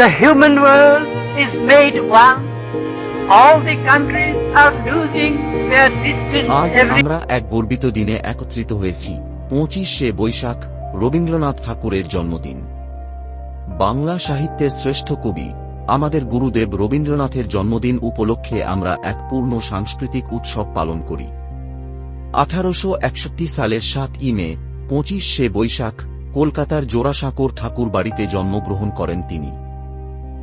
The human world is made one. All the countries are losing their distance আজ আমরা এক গর্বিত দিনে একত্রিত হয়েছি পঁচিশে বৈশাখ রবীন্দ্রনাথ ঠাকুরের জন্মদিন। বাংলা সাহিত্যের শ্রেষ্ঠ কবি আমাদের গুরুদেব রবীন্দ্রনাথের জন্মদিন উপলক্ষে আমরা এক পূর্ণ সাংস্কৃতিক উৎসব পালন করি। আঠারোশো একষট্টি সালের সাত ই মে পঁচিশে বৈশাখ কলকাতার জোড়াসাঁকোর ঠাকুর বাড়িতে জন্মগ্রহণ করেন তিনি।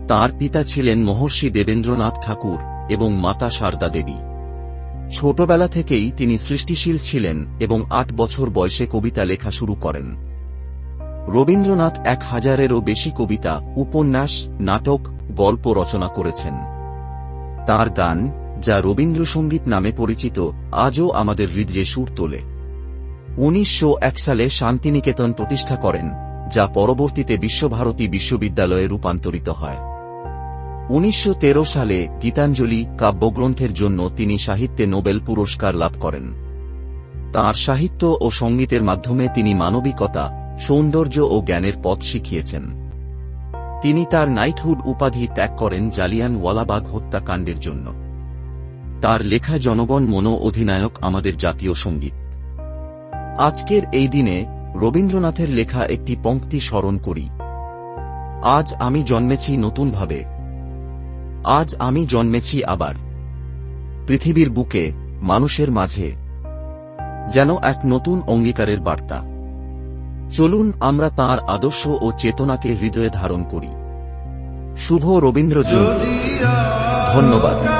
তার পিতা ছিলেন মহর্ষি দেবেন্দ্রনাথ ঠাকুর এবং মাতা সারদা দেবী। ছোটবেলা থেকেই তিনি সৃষ্টিশীল ছিলেন এবং আট বছর বয়সে কবিতা লেখা শুরু করেন। রবীন্দ্রনাথ এক হাজারেরও বেশি কবিতা, উপন্যাস, নাটক, গল্প রচনা করেছেন। তার গান, যা রবীন্দ্রসঙ্গীত নামে পরিচিত, আজও আমাদের হৃদয়ে সুর তোলে। উনিশশো এক সালে শান্তিনিকেতন প্রতিষ্ঠা করেন, যা পরবর্তীতে বিশ্বভারতী বিশ্ববিদ্যালয়ে রূপান্তরিত হয়। উনিশশো তেরো সালে গীতাঞ্জলি কাব্যগ্রন্থের জন্য তিনি সাহিত্যে নোবেল পুরস্কার লাভ করেন। তাঁর সাহিত্য ও সঙ্গীতের মাধ্যমে তিনি মানবিকতা, সৌন্দর্য ও জ্ঞানের পথ শিখিয়েছেন। তিনি তার নাইটহুড উপাধি ত্যাগ করেন জালিয়ান ওয়ালাবাগ হত্যাকাণ্ডের জন্য। তার লেখা জনগণ মনো অধিনায়ক আমাদের জাতীয় সংগীত। আজকের এই দিনে রবীন্দ্রনাথের লেখা একটি পঙ্ক্তি স্মরণ করি। আজ আমি জন্মেছি নতুনভাবে। আজ আমি জন্মেছি আবার। পৃথিবীর বুকে, মানুষের মাঝে, যেন এক নতুন অঙ্গীকারের বার্তা। চলুন আমরা তার আদর্শ ও চেতনাকে হৃদয়ে ধারণ করি। শুভ রবীন্দ্র ধন্যবাদ।